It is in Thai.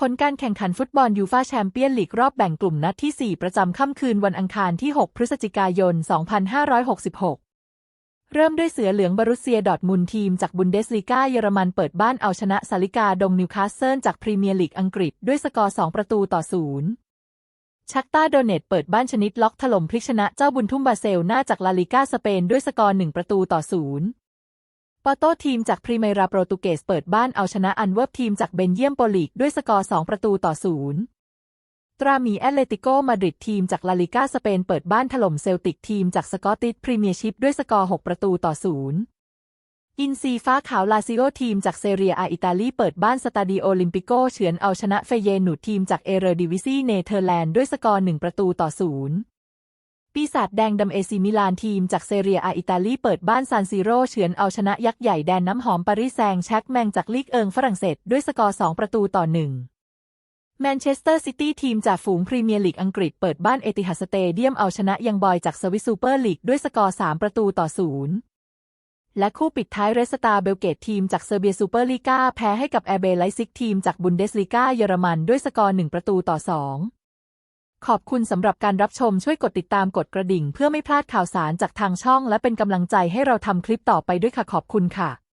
ผลการแข่งขันฟุตบอลยูฟาแชมเปี้ยนลีกรอบแบ่งกลุ่มนัดที่ 4 ประจำค่ำคืนวันอังคารที่ 6 พฤศจิกายน 2566 เริ่มด้วยเสือเหลืองบรุสเซียดอทมุนทีมจากบุนเดสลีกาเยอรมันเปิดบ้านเอาชนะซาลิกาดงนิวคาสเซิลจากพรีเมียร์ลีกอังกฤษด้วยสกอร์ 2 ประตูต่อศูนย์ชักตาโดเนตเปิดบ้านชนิดล็อกถล่มพลิกชนะเจ้าบุญทุ่มบาเซลหน้าจากลาลิกาสเปนด้วยสกอร์ 1 ประตูต่อศูนย์ ปอโตทีมจากพรีเมราโปรตุเกสเปิดบ้านเอาชนะอันเวิร์บทีมจากเบนเยียมโปลีกด้วยสกอร์ 2 ประตูต่อศูนย์ตรามีแอตเลติโกมาดริดทีมจากลาลิกาสเปนเปิดบ้านถล่มเซลติกทีมจากสกอตติชพรีเมียร์ชิพด้วยสกอร์ 6 ประตูต่อศูนย์อินซีฟ้าขาวลาซิโอทีมจากเซเรียอาอิตาลีเปิดบ้านสตาดิโอลิมปิโกเฉือนเอาชนะเฟเยนูทีมจากเอเรดิวิซีเนเธอร์แลนด์ด้วยสกอร์ 1 ประตูต่อศูนย์ ปีศาจแดงดำเอซิมิลานทีมจากเซเรียอาอิตาลีเปิดบ้านซานซิโร่เฉือนเอาชนะยักษ์ใหญ่แดนน้ำหอมปารีสแซงแช็กแมงจากลีกเอิงฝรั่งเศสด้วยสกอร์ 2 ประตูต่อหนึ่งแมนเชสเตอร์ซิตี้ทีมจากฝูงพรีเมียร์ลีกอังกฤษเปิดบ้านเอติฮัสเตเดียมเอาชนะยังบอยจากสวิสซูเปอร์ลีกด้วยสกอร์ 3 ประตูต่อศูนย์และคู่ปิดท้ายเรสตาเบลเกตทีมจากเซอร์เบียซูเปอร์ลีกาแพ้ให้กับแอร์เบไลซิกทีมจากบุนเดสลีกาเยอรมันด้วยสกอร์ 1 ประตูต่อ 2 ขอบคุณสำหรับการรับชมช่วยกดติดตามกดกระดิ่ง เพื่อไม่พลาดข่าวสารจากทางช่อง และเป็นกำลังใจให้เราทำคลิปต่อไปด้วยค่ะขอบคุณค่ะ